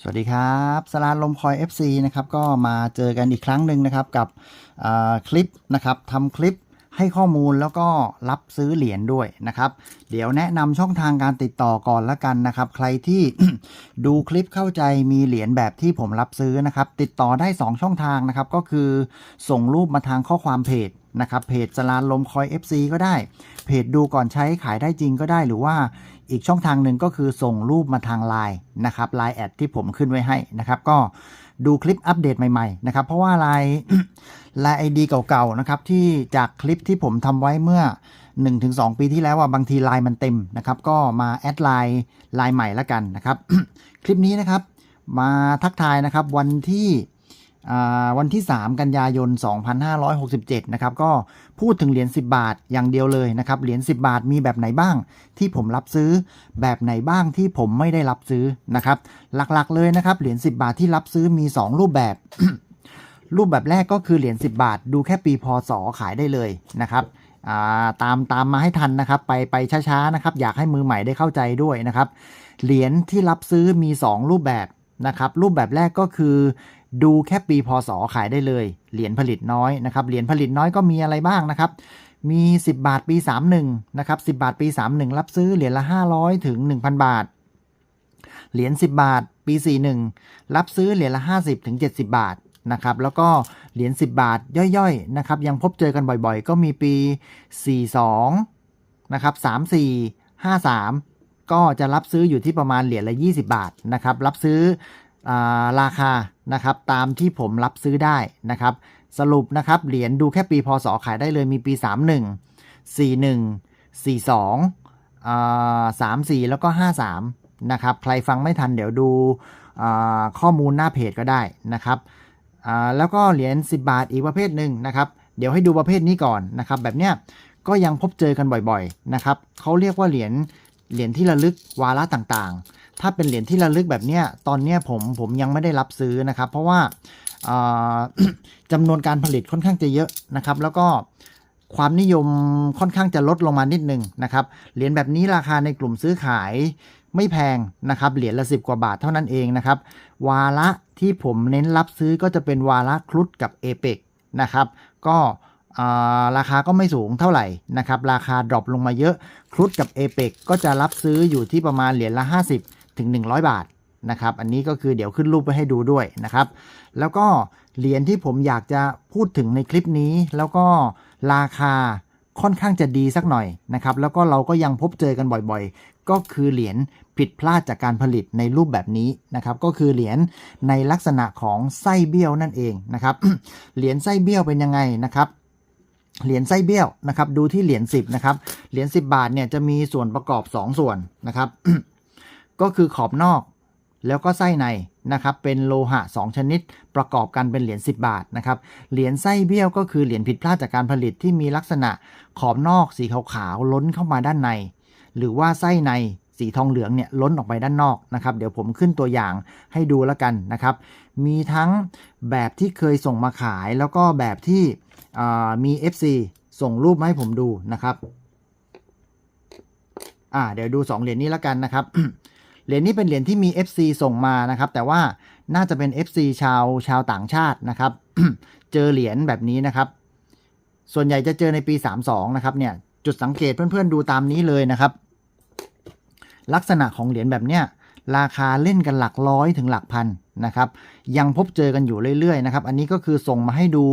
สวัสดีครับสลานลมคอย FC นะครับก็มาเจอกันอีกครั้งหนึ่งนะครับกับคลิปนะครับทำคลิปให้ข้อมูลแล้วก็รับซื้อเหรียญด้วยนะครับ เดี๋ยวแนะนำช่องทางการติดต่อก่อนละกันนะครับ ใครที่ดูคลิปเข้าใจมีเหรียญแบบที่ผมรับซื้อนะครับ ติดต่อได้ 2 ช่องทางนะครับ ก็คือส่งรูปมาทางข้อความเพจ นะครับเพจสลานลมคอย FC ก็ได้ เพจดูก่อนใช้ขายได้จริงก็ได้หรือว่าอีกช่องทางหนึ่งก็คือส่งรูปมาทางไลน์นะครับไลน์แอดที่ผมขึ้นไว้ให้นะครับ ก็ดูคลิปอัปเดตใหม่ๆนะครับ เพราะว่าไลน์ไลน์ไอดีเก่าๆนะครับที่จากคลิปที่ผมทำไว้เมื่อ 1-2 ปีที่แล้วว่าบางทีไลน์มันเต็มนะครับ ก็มาแอดไลน์ไลน์ใหม่ละกันนะครับ คลิปนี้นะครับ มาทักทายนะครับวันที่ วันที่ 3 กันยายน 2567 นะครับ ก็พูดถึงเหรียญ10 บาทอย่างเดียวเลยนะครับ เหรียญ10 บาทมีแบบไหนบ้าง ที่ผมรับซื้อ แบบไหนบ้างที่ผมไม่ได้รับซื้อนะครับ หลักๆเลยนะครับ เหรียญ10 บาทที่รับซื้อมี 2 รูปแบบ รูปแบบแรกก็คือเหรียญ10 บาท ดูแค่ปีพศขายได้เลยนะครับาตามตามมาให้ทันนะครับ ไปไปช้าๆนะครับ อยากให้มือใหม่ได้เข้าใจด้วยนะครับ เหรียญที่รับซื้อมี 2 รูปแบบนะครับ รูปแบบแรกก็คือ ดูแค่ปีพศขายได้เลย เหรียญผลิตน้อยนะครับ เหรียญผลิตน้อยก็มีอะไรบ้างนะครับ มี 10 บาทปี 31นะครับ10 บาทปี 31 รับซื้อเหรียญละ 500 ถึง 1,000 บาท เหรียญ10 บาทปี 41 รับซื้อเหรียญละ 50 ถึง 70 บาทนะครับแล้วก็เหรียญ10 บาทย่อยๆนะครับยังพบเจอกันบ่อยๆ ก็มีปี 42นะครับ34 53 ก็จะรับซื้ออยู่ที่ประมาณเหรียญละ 20 บาทนะครับรับซื้อ ราคานะครับตามที่ผมรับซื้อได้นะครับ สรุปนะครับเหรียญดูแค่ปีพศขายได้เลยมีปี 31 41 42อ่า34 แล้วก็ 53 นะครับ ใครฟังไม่ทันเดี๋ยวดูข้อมูลหน้าเพจก็ได้นะครับแล้วก็เหรียญ10 บาทอีกประเภทหนึ่งนะครับ เดี๋ยวให้ดูประเภทนี้ก่อนนะครับ แบบเนี้ยก็ยังพบเจอกันบ่อยๆนะครับเขาเรียกว่าเหรียญเหรียญที่ระลึกวาระต่างๆ ถ้าเป็นเหรียญที่ระลึกแบบเนี้ยตอนเนี้ยผมผมยังไม่ได้รับซื้อนะครับ เพราะว่าอ่าจำนวนการผลิตค่อนข้างจะเยอะนะครับ แล้วก็ความนิยมค่อนข้างจะลดลงมานิดนึงนะครับ เหรียญแบบนี้ราคาในกลุ่มซื้อขายไม่แพงนะครับ เหรียญละสิบกว่าบาทเท่านั้นเองนะครับ วาระที่ผมเน้นรับซื้อก็จะเป็นวาระครุฑกับเอเปกนะครับ ก็ราคาก็ไม่สูงเท่าไหร่นะครับ ราคาดรอปลงมาเยอะ ครุฑกับเอเปกก็จะรับซื้ออยู่ที่ประมาณเหรียญละ 50 ถึง 100 บาทนะครับ อันนี้ก็คือเดี๋ยวขึ้นรูปไว้ให้ดูด้วยนะครับ แล้วก็เหรียญที่ผมอยากจะพูดถึงในคลิปนี้ แล้วก็ราคาค่อนข้างจะดีสักหน่อยนะครับ แล้วก็เราก็ยังพบเจอกันบ่อยๆ ก็คือเหรียญผิดพลาดจากการผลิตในรูปแบบนี้นะครับ ก็คือเหรียญในลักษณะของไส้เบี้ยวนั่นเองนะครับ เหรียญไส้เบี้ยวเป็นยังไงนะครับเหรียญไส้เบี้ยวนะครับ ดูที่เหรียญ10นะครับ เหรียญ10 บาทเนี่ยจะมีส่วนประกอบ 2 ส่วนนะครับ ก็คือขอบนอกแล้วก็ไส้ในนะครับเป็นโลหะ 2 ชนิด ประกอบกันเป็นเหรียญ10 บาทนะครับเหรียญไส้เบี้ยวก็คือเหรียญผิดพลาดจากการผลิตที่มีลักษณะขอบนอกสีขาวๆล้นเข้ามาด้านใน หรือว่าไส้ในสีทองเหลืองเนี่ยล้นออกไปด้านนอกนะครับ เดี๋ยวผมขึ้นตัวอย่างให้ดูแล้วกันนะครับ มีทั้งแบบที่เคยส่งมาขาย แล้วก็แบบที่มี FC ส่งรูปมาให้ผมดูนะครับอ่าเดี๋ยวดู 2 เหรียญนี้แล้วกันนะครับ เหรียญนี้เป็นเหรียญที่มี FC ส่งมานะครับ แต่ว่าน่าจะเป็น FC ชาวชาวต่างชาตินะครับ เจอเหรียญแบบนี้นะครับ ส่วนใหญ่จะเจอในปี 32 นะครับเนี่ยจุดสังเกตเพื่อนๆดูตามนี้เลยนะครับ ลักษณะของเหรียญแบบเนี้ยราคาเล่นกันหลักร้อยถึงหลักพันนะครับ ยังพบเจอกันอยู่เรื่อยๆนะครับ อันนี้ก็คือส่งมาให้ดู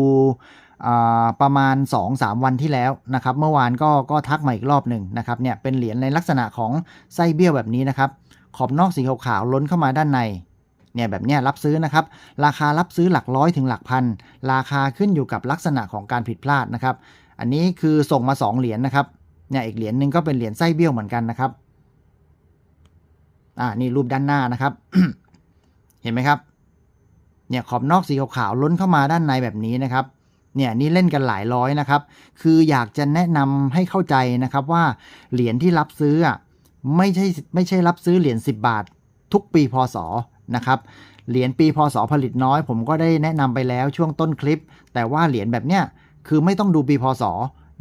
ประมาณ 2-3 วันที่แล้วนะครับ เมื่อวานก็ก็ทักมาอีกรอบหนึ่งนะครับเนี่ยเป็นเหรียญในลักษณะของไส้เบี้ยวแบบนี้นะครับ ขอบนอกสีขาวๆล้นเข้ามาด้านในเนี่ยแบบเนี้ยรับซื้อนะครับ ราคารับซื้อหลักร้อยถึงหลักพัน ราคาขึ้นอยู่กับลักษณะของการผิดพลาดนะครับ อันนี้คือส่งมา 2 เหรียญนะครับเนี่ยอีกเหรียญหนึ่งก็เป็นเหรียญไส้เบี้ยวเหมือนกันนะครับอ่านี่รูปด้านหน้านะครับ เห็นไหมครับ เนี่ยขอบนอกสีขาวๆล้นเข้ามาด้านในแบบนี้นะครับ เนี่ยนี่เล่นกันหลายร้อยนะครับ คืออยากจะแนะนำให้เข้าใจนะครับว่าเหรียญที่รับซื้ออะ ไม่ใช่ไม่ใช่รับซื้อเหรียญ10 บาท ทุกปีพศนะครับเหรียญปีพศผลิตน้อย ผมก็ได้แนะนำไปแล้วช่วงต้นคลิป แต่ว่าเหรียญแบบเนี้ยคือไม่ต้องดูปีพศ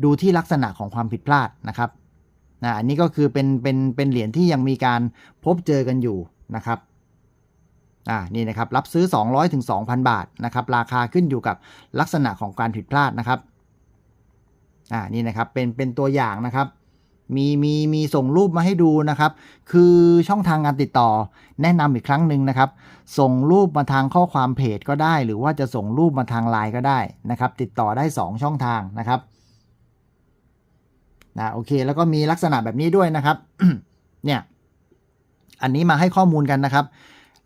ดูที่ลักษณะของความผิดพลาดนะครับนะอันนี้ก็คือเป็นเป็นเป็นเหรียญที่ยังมีการพบเจอกันอยู่นะครับอ่านี่นะครับรับซื้อ 200ถึง2,000 บาทนะครับราคาขึ้นอยู่กับลักษณะของการผิดพลาดนะครับอ่านี่นะครับเป็นเป็นตัวอย่างนะครับ มีมีมีส่งรูปมาให้ดูนะครับ คือช่องทางการติดต่อแนะนำอีกครั้งหนึ่งนะครับ ส่งรูปมาทางข้อความเพจก็ได้ หรือว่าจะส่งรูปมาทางไลน์ก็ได้นะครับ ติดต่อได้ 2 ช่องทางนะครับนะโอเค แล้วก็มีลักษณะแบบนี้ด้วยนะครับ เนี่ย อันนี้มาให้ข้อมูลกันนะครับ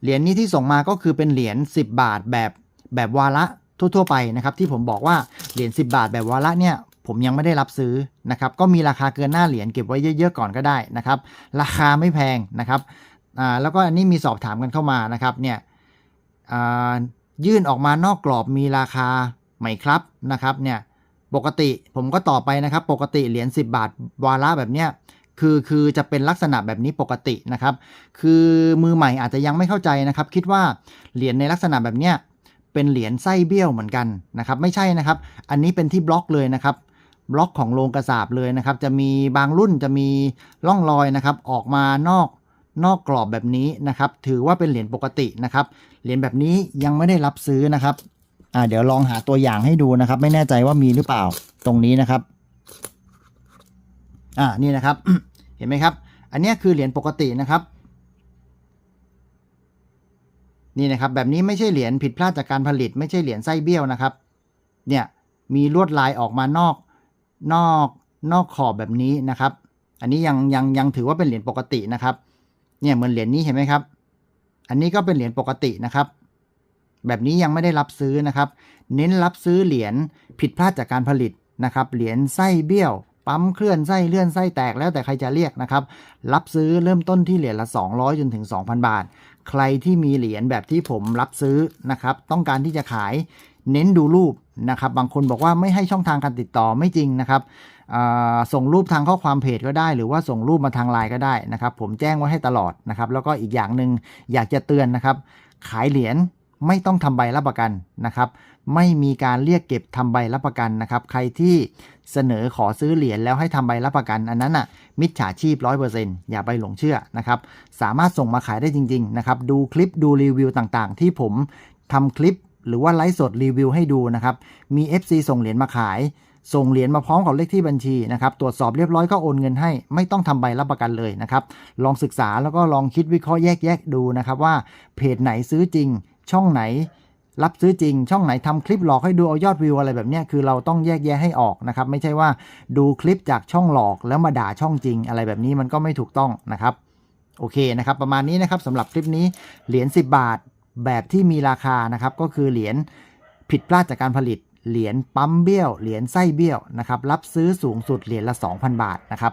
เหรียญนี้ที่ส่งมาก็คือเป็นเหรียญ10 บาทแบบแบบวาระทั่วๆไปนะครับ ที่ผมบอกว่าเหรียญ10 บาทแบบวาระเนี่ย ผมยังไม่ได้รับซื้อนะครับ ก็มีราคาเกินหน้าเหรียญเก็บไว้เยอะๆก่อนก็ได้นะครับ ราคาไม่แพงนะครับอ่าแล้วก็อันนี้มีสอบถามกันเข้ามานะครับเนี่ยอ่ายื่นออกมานอกกรอบมีราคาไหมครับนะครับเนี่ยปกติผมก็ต่อบไปนะครับ ปกติเหรียญ10 บาทวาระแบบเนี้ยคือคือจะเป็นลักษณะแบบนี้ปกตินะครับ คือมือใหม่อาจจะยังไม่เข้าใจนะครับ คิดว่าเหรียญในลักษณะแบบเนี้ยเป็นเหรียญไส้เบี้ยวเหมือนกันนะครับ ไม่ใช่นะครับ อันนี้เป็นที่บล็อกเลยนะครับ บล็อกของโรงกระสาบเลยนะครับ จะมีบางรุ่นจะมีร่องรอยนะครับ ออกมานอกนอกกรอบแบบนี้นะครับ ถือว่าเป็นเหรียญปกตินะครับ เหรียญแบบนี้ยังไม่ได้รับซื้อนะครับอ่าเดี๋ยวลองหาตัวอย่างให้ดูนะครับ ไม่แน่ใจว่ามีหรือเปล่าตรงนี้นะครับ อ่านี่นะครับ เห็นไหมครับ อันนี้คือเหรียญปกตินะครับ นี่นะครับ แบบนี้ไม่ใช่เหรียญผิดพลาดจากการผลิต ไม่ใช่เหรียญไส้เบี้ยวนะครับ เนี่ยมีลวดลายออกมานอก นอกนอกขอบแบบนี้นะครับ อันนี้ยังยังยังถือว่าเป็นเหรียญปกตินะครับ เนี่ยเหมือนเหรียญนี้เห็นไหมครับ อันนี้ก็เป็นเหรียญปกตินะครับ แบบนี้ยังไม่ได้รับซื้อนะครับ เน้นรับซื้อเหรียญผิดพลาดจากการผลิตนะครับ เหรียญไส้เบี้ยว ปั๊มเคลื่อนไส้เลื่อนไส้แตกแล้วแต่ใครจะเรียกนะครับ รับซื้อเริ่มต้นที่เหรียญละ 200จนถึง 2,000 บาท ใครที่มีเหรียญแบบที่ผมรับซื้อนะครับ ต้องการที่จะขายเน้นดูรูป นะครับ บางคนบอกว่าไม่ให้ช่องทางการติดต่อไม่จริงนะครับส่งรูปทางข้อความเพจก็ได้ หรือว่าส่งรูปมาทางไลน์ก็ได้นะครับ ผมแจ้งไว้ให้ตลอดนะครับ แล้วก็อีกอย่างหนึ่งอยากจะเตือนนะครับ ขายเหรียญไม่ต้องทำใบรับประกันนะครับ ไม่มีการเรียกเก็บทำใบรับประกันนะครับ ใครที่เสนอขอซื้อเหรียญแล้วให้ทำใบรับประกัน อันนั้นอะ มิจฉาชีพ100%อย่าไปหลงเชื่อนะครับ สามารถส่งมาขายได้จริง ๆ นะครับ ดูคลิปดูรีวิวต่างๆ ที่ผมทำคลิป หรือว่าไลฟ์สดรีวิวให้ดูนะครับ มี FC ส่งเหรียญมาขาย ส่งเหรียญมาพร้อมกับเลขที่บัญชีนะครับ ตรวจสอบเรียบร้อยก็โอนเงินให้ ไม่ต้องทำใบรับประกันเลยนะครับ ลองศึกษาแล้วก็ลองคิดวิเคราะห์แยกแยะดูนะครับว่าเพจไหนซื้อจริง ช่องไหน รับซื้อจริง ช่องไหนทำคลิปหลอกให้ดูเอายอดวิวอะไรแบบนี้คือเราต้องแยกแยะให้ออกนะครับ ไม่ใช่ว่าดูคลิปจากช่องหลอกแล้วมาด่าช่องจริง อะไรแบบนี้มันก็ไม่ถูกต้องนะครับ โอเคนะครับ ประมาณนี้นะครับสำหรับคลิปนี้เหรียญ10 บาท แบบที่มีราคานะครับ ก็คือเหรียญผิดพลาดจากการผลิต เหรียญปั๊มเบี้ยว เหรียญไส้เบี้ยวนะครับ รับซื้อสูงสุดเหรียญละ 2,000 บาทนะครับ